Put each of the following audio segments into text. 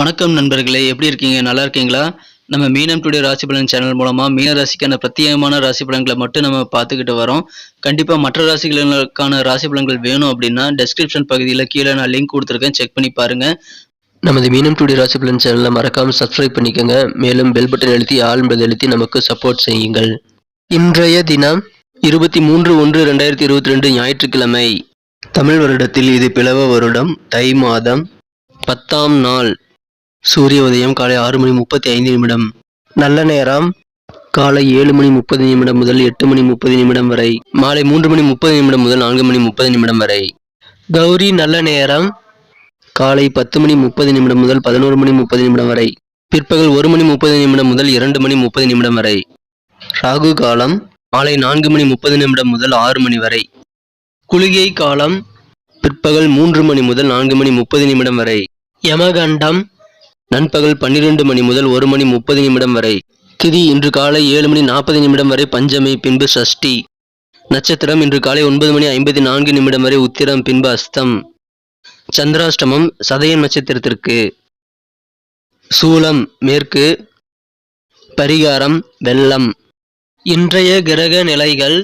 வணக்கம் நண்பர்களே எப்படி இருக்கீங்க? நல்லா இருக்கீங்களா? நம்ம மீனம் டுடே ராசி பலன் சேனல் மூலமாக மீன ராசிக்கான பிரத்யேகமான ராசி பலன்களை மட்டும் நம்ம பார்த்துக்கிட்டு வரோம். கண்டிப்பாக மற்ற ராசிகளுக்கான ராசி பலன்கள் வேணும் அப்படின்னா டெஸ்கிரிப்ஷன் பகுதியில் கீழே நான் லிங்க் கொடுத்துருக்கேன். செக் பண்ணி பாருங்க. நமது மீனம் டுடே ராசி பலன் சேனலை மறக்காம சப்ஸ்கிரைப் பண்ணிக்கோங்க. மேலும் பெல் பட்டன் எழுத்தி ஆல் என்பதை எழுத்தி நமக்கு சப்போர்ட் செய்யுங்கள். இன்றைய தினம் இருபத்தி மூன்று ஒன்று ரெண்டாயிரத்தி இருபத்தி ரெண்டு ஞாயிற்றுக்கிழமை. தமிழ் வருடத்தில் இது பிளவ வருடம். தை மாதம் பத்தாம் நாள். சூரிய உதயம் காலை ஆறு மணி முப்பத்தி ஐந்து நிமிடம் நல்ல நேரம் காலை ஏழு மணி முப்பது நிமிடம் முதல் எட்டு மணி முப்பது நிமிடம் வரை மாலை மூன்று மணி முப்பது நிமிடம் முதல் நான்கு மணி முப்பது நிமிடம் வரை கௌரி நல்ல நேரம் காலை பத்து மணி முப்பது நிமிடம் முதல் பதினோரு மணி முப்பது நிமிடம் வரை பிற்பகல் ஒரு மணி முப்பது நிமிடம் முதல் இரண்டு மணி முப்பது நிமிடம் வரை ராகு காலம் மாலை நான்கு மணி முப்பது நிமிடம் முதல் ஆறு மணி வரை குளிகை காலம் பிற்பகல் மூன்று மணி முதல் நான்கு மணி முப்பது நிமிடம் வரை யமகண்டம் நண்பகல் பன்னிரண்டு மணி முதல் ஒரு மணி முப்பது நிமிடம் வரை. திதி இன்று காலை ஏழு மணி நாற்பது நிமிடம் வரை பஞ்சமி பின்பு சஷ்டி. நட்சத்திரம் இன்று காலை ஒன்பது மணி ஐம்பத்தி நான்கு நிமிடம் வரை உத்திரம் பின்பு அஸ்தம். சந்திராஷ்டமம் சதய நட்சத்திரத்திற்கு. சூலம் மேற்கு. பரிகாரம் வெள்ளம். இன்றைய கிரக நிலைகள்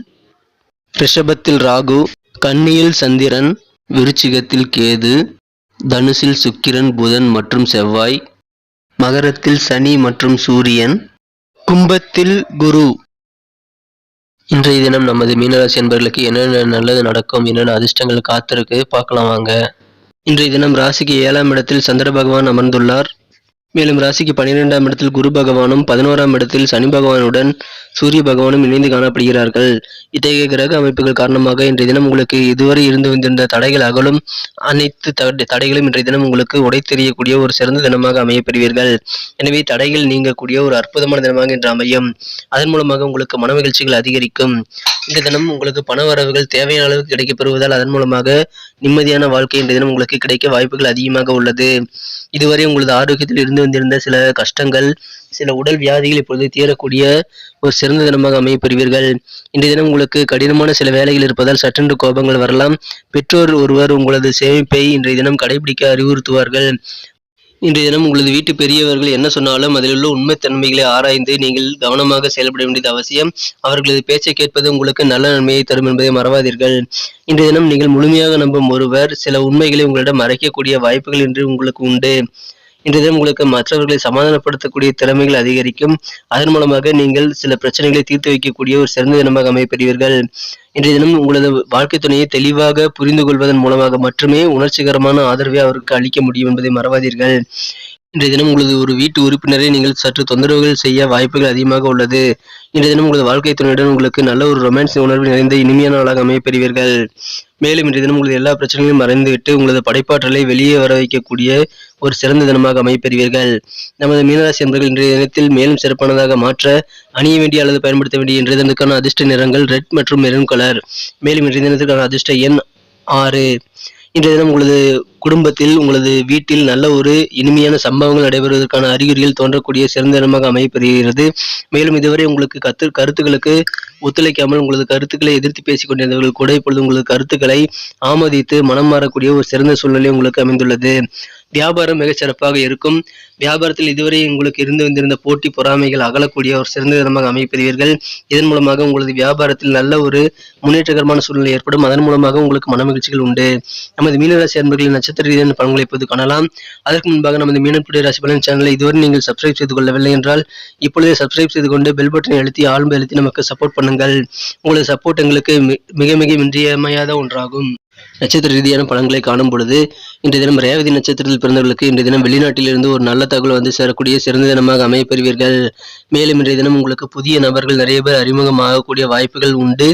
ரிஷபத்தில் ராகு கன்னியில் சந்திரன் விருச்சிகத்தில் கேது தனுசில் சுக்கிரன் புதன் மற்றும் செவ்வாய். மகரத்தில் சனி மற்றும் சூரியன் கும்பத்தில் குரு. இன்றைய தினம் நமது மீனராசி என்பவர்களுக்கு என்னென்ன நல்லது நடக்கும் என்னென்ன அதிர்ஷ்டங்கள் காத்திருக்கு பார்க்கலாம் வாங்க. இன்றைய தினம் ராசிக்கு ஏழாம் இடத்தில் சந்திர பகவான் அமர்ந்துள்ளார். மேலும் ராசிக்கு பன்னிரெண்டாம் இடத்தில் குரு பகவானும் பதினோராம் இடத்தில் சனி பகவானுடன் சூரிய பகவானும் இணைந்து காணப்படுகிறார்கள். இத்தகைய கிரக அமைப்புகள் காரணமாக இன்றைய தினம் உங்களுக்கு இதுவரை இருந்து வந்திருந்த தடைகள் அகலும். அனைத்து தடைகளும் இன்றைய தினம் உங்களுக்கு உடை தெரியக்கூடிய ஒரு சிறந்த தினமாக அமையப்பெறுவீர்கள் எனவே தடைகள் நீங்கக்கூடிய ஒரு அற்புதமான தினமாக இன்று அமையும். அதன் மூலமாக உங்களுக்கு மன மகிழ்ச்சிகள் அதிகரிக்கும். இந்த தினம் உங்களுக்கு பண வரவுகள் தேவையான அளவுக்கு கிடைக்கப்பெறுவதால் அதன் மூலமாக நிம்மதியான வாழ்க்கை இன்றைய தினம் உங்களுக்கு கிடைக்க வாய்ப்புகள் அதிகமாக உள்ளது. இதுவரை உங்களது ஆரோக்கியத்தில் இருந்து வந்திருந்த சில கஷ்டங்கள் சில உடல் வியாதிகள் இப்பொழுது தீரக்கூடிய ஒரு சிறந்த தினமாக அமையப்பெறுவீர்கள். இன்றைய தினம் உங்களுக்கு கடினமான சில வேலைகள் இருப்பதால் சற்றென்று கோபங்கள் வரலாம். பெற்றோர் ஒருவர் உங்களது சேமிப்பை இன்றைய தினம் கடைபிடிக்க அறிவுறுத்துவார்கள். இன்றைய தினம் உங்களது வீட்டு பெரியவர்கள் என்ன சொன்னாலும் அதில் உள்ள உண்மைத்தன்மைகளை ஆராய்ந்து நீங்கள் கவனமாக செயல்பட வேண்டியது அவசியம். அவர்களது பேச்சை கேட்பது உங்களுக்கு நல்ல நன்மையை தரும் என்பதை மறவாதீர்கள். இன்றைய தினம் நீங்கள் முழுமையாக நம்பும் ஒருவர் சில உண்மைகளை உங்களிடம் மறைக்கக்கூடிய வாய்ப்புகள் இன்று உங்களுக்கு உண்டு. இன்றைய தினம் உங்களுக்கு மற்றவர்களை சமாதானப்படுத்தக்கூடிய திறமைகள் அதிகரிக்கும். அதன் மூலமாக நீங்கள் சில பிரச்சனைகளை தீர்த்து வைக்கக்கூடிய ஒரு சிறந்த தினமாக அமையப்பெறுவீர்கள் இன்றைய தினம் உங்களது வாழ்க்கை துணையை தெளிவாக புரிந்து கொள்வதன் மூலமாக மட்டுமே உணர்ச்சிகரமான ஆதரவை அவருக்கு அளிக்க முடியும் என்பதை மறவாதீர்கள். இன்றைய தினம் உங்களது ஒரு வீட்டு உறுப்பினரை நீங்கள் சற்று தொந்தரவுகள் செய்ய வாய்ப்புகள் அதிகமாக உள்ளது. இன்றைய தினம் உங்களது வாழ்க்கை துணையுடன் உங்களுக்கு நல்ல ஒரு ரொமான்ஸ் உணர்வு நிறைந்த இனிமையான நாளாக அமையப் பெறுவீர்கள் மேலும் இன்றைய தினம் உங்களது எல்லா பிரச்சனைகளையும் மறைந்துவிட்டு உங்களது படைப்பாற்றலை வெளியே வர வைக்கக்கூடிய ஒரு சிறந்த தினமாக அமையப்பெறுவீர்கள். நமது மீனராசி என்பர்கள் இன்றைய தினத்தில் மேலும் சிறப்பானதாக மாற்ற அணிய வேண்டிய அல்லது பயன்படுத்த வேண்டிய இன்றைய தினத்துக்கான அதிர்ஷ்ட நிறங்கள் ரெட் மற்றும் மெரூன் கலர் மேலும் இன்றைய தினத்துக்கான அதிர்ஷ்ட எண் ஆறு. இன்றைய தினம் உங்களது குடும்பத்தில் உங்களது வீட்டில் நல்ல ஒரு இனிமையான சம்பவங்கள் நடைபெறுவதற்கான அறிகுறிகள் தோன்றக்கூடிய சிறந்த தினமாக அமையப்பெறுகிறது. மேலும் இதுவரை உங்களுக்கு கத்து கருத்துக்களுக்கு ஒத்துழைக்காமல் உங்களது கருத்துக்களை எதிர்த்து பேசிக் கொண்டிருந்தவர்கள் கூட இப்பொழுது உங்களது கருத்துக்களை ஆமோதித்து மனம் மாறக்கூடிய ஒரு சிறந்த சூழ்நிலை உங்களுக்கு அமைந்துள்ளது. வியாபாரம் மிகச் சிறப்பாக இருக்கும். வியாபாரத்தில் இதுவரை உங்களுக்கு இருந்து வந்திருந்த போட்டி பொறாமைகள் அகலக்கூடிய ஒரு சிறந்த தினமாக அமைப்பதீர்கள் இதன் மூலமாக உங்களது வியாபாரத்தில் நல்ல ஒரு முன்னேற்றகரமான சூழ்நிலை ஏற்படும். அதன் மூலமாக உங்களுக்கு மன மகிழ்ச்சிகள் உண்டு. நமது மீனராசி அன்பர்களின் நட்சத்திர ரீதியான பலன்களை இப்போது காணலாம். அதற்கு முன்பாக நமது மீனம் ராசி பலன் சேனலை இதுவரை நீங்கள் சப்ஸ்கிரைப் செய்து கொள்ளவில்லை என்றால் இப்பொழுதே சப்ஸ்கிரைப் செய்து கொண்டு பெல் பட்டனை அழுத்தி ஆழ்ந்து அழுத்தி நமக்கு சப்போர்ட் பண்ணுங்கள். உங்களது சப்போர்ட் எங்களுக்கு மிக மிக இன்றியமையாத ஒன்றாகும். நட்சத்திர ரீதியான பலன்களை காணும் பொழுது இன்றைய தினம் ரேவதி நட்சத்திரத்தில் பிறந்தவர்களுக்கு இன்றைய தினம் வெளிநாட்டிலிருந்து ஒரு நல்ல தகவல் வந்து சேரக்கூடிய சிறந்த தினமாக அமையப்பெறுவீர்கள். மேலும் இன்றைய தினம் உங்களுக்கு புதிய நபர்கள் நிறைய பேர் அறிமுகமாகக்கூடிய வாய்ப்புகள் உண்டு.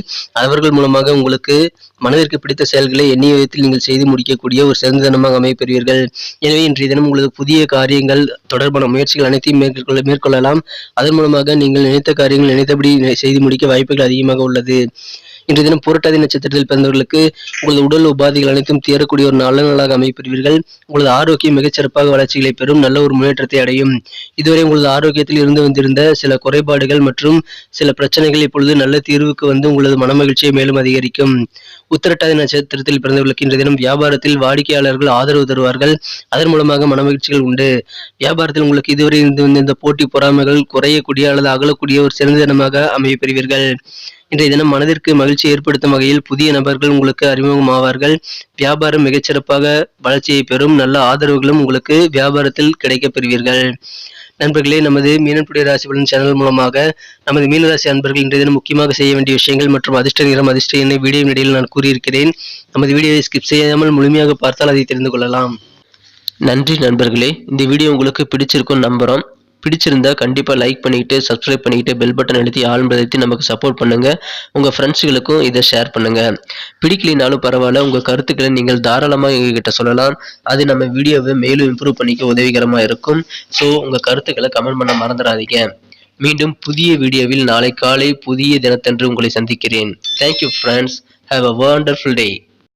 அவர்கள் மூலமாக உங்களுக்கு மனதிற்கு பிடித்த செயல்களை எண்ணிய விதத்தில் நீங்கள் செய்து முடிக்கக்கூடிய ஒரு சிறந்த தினமாக அமையப்பெறுவீர்கள். எனவே இன்றைய தினம் உங்களது புதிய காரியங்கள் தொடர்பான முயற்சிகள் அனைத்தையும் மேற்கொள்ள மேற்கொள்ளலாம். அதன் மூலமாக நீங்கள் நினைத்த காரியங்கள் நினைத்தபடி செய்து முடிக்க வாய்ப்புகள் அதிகமாக உள்ளது. இன்றைய தினம் புரட்டாதி நட்சத்திரத்தில் பிறந்தவர்களுக்கு உங்களது உடல் உபாதைகள் அனைத்தும் தீரக்கூடிய ஒரு நல்ல நாளாக அமைப்பெறுவீர்கள். உங்களது ஆரோக்கியம் மிகச்சிறப்பாக வளர்ச்சிகளை பெறும் நல்ல ஒரு முன்னேற்றத்தை அடையும். இதுவரை உங்களது ஆரோக்கியத்தில் இருந்து வந்திருந்த சில குறைபாடுகள் மற்றும் சில பிரச்சனைகள் இப்பொழுது நல்ல தீர்வுக்கு வந்து உங்களது மனமகிழ்ச்சியை மேலும் அதிகரிக்கும். உத்திரட்டாதி நட்சத்திரத்தில் பிறந்தவர்களுக்கு இன்றைய தினம் வியாபாரத்தில் வாடிக்கையாளர்கள் ஆதரவு தருவார்கள். அதன் மூலமாக மனமகிழ்ச்சிகள் உண்டு. வியாபாரத்தில் உங்களுக்கு இதுவரை இருந்து வந்த இந்த போட்டி பொறாமைகள் குறையக்கூடிய அல்லது அகலக்கூடிய ஒரு சிறந்த தினமாக அமைய பெறுவீர்கள். இன்றைய தினம் மனதிற்கு மகிழ்ச்சி ஏற்படுத்தும் வகையில் புதிய நபர்கள் உங்களுக்கு அறிமுகமாவார்கள். வியாபாரம் மிகச்சிறப்பாக வளர்ச்சியை பெறும் நல்ல ஆதரவுகளும் உங்களுக்கு வியாபாரத்தில் கிடைக்கப் பெறுவீர்கள். நண்பர்களே நமது மீனன்புடைய ராசி பலன் சேனல் மூலமாக நமது மீனராசி அன்பர்கள் இன்றைய தினம் முக்கியமாக செய்ய வேண்டிய விஷயங்கள் மற்றும் அதிர்ஷ்ட நிறம் அதிர்ஷ்ட எண்ணை வீடியோ இடையில் நான் கூறியிருக்கிறேன். நமது வீடியோவை ஸ்கிப் செய்யாமல் முழுமையாக பார்த்தால் அதை தெரிந்து கொள்ளலாம். நன்றி நண்பர்களே இந்த வீடியோ உங்களுக்கு பிடிச்சிருக்கும் நம்புகிறோம் பிடிச்சிருந்தா கண்டிப்பாக லைக் பண்ணிக்கிட்டு சப்ஸ்கிரைப் பண்ணிக்கிட்டு பெல் பட்டன் அழுத்தி ஆல் நமக்கு சப்போர்ட் பண்ணுங்கள் உங்கள் ஃப்ரெண்ட்ஸுகளுக்கும் இதை ஷேர் பண்ணுங்கள் பிடிக்கலினாலும் பரவாயில்ல உங்கள் கருத்துக்களை நீங்கள் தாராளமாக எங்ககிட்ட சொல்லலாம். அது நம்ம வீடியோவை மேலும் இம்ப்ரூவ் பண்ணிக்க உதவிகரமாக இருக்கும். ஸோ உங்கள் கருத்துக்களை கமெண்ட் பண்ண மறந்துடாதீங்க. மீண்டும் புதிய வீடியோவில் நாளை காலை புதிய தினத்தன்று உங்களை சந்திக்கிறேன். Thank you friends have a wonderful day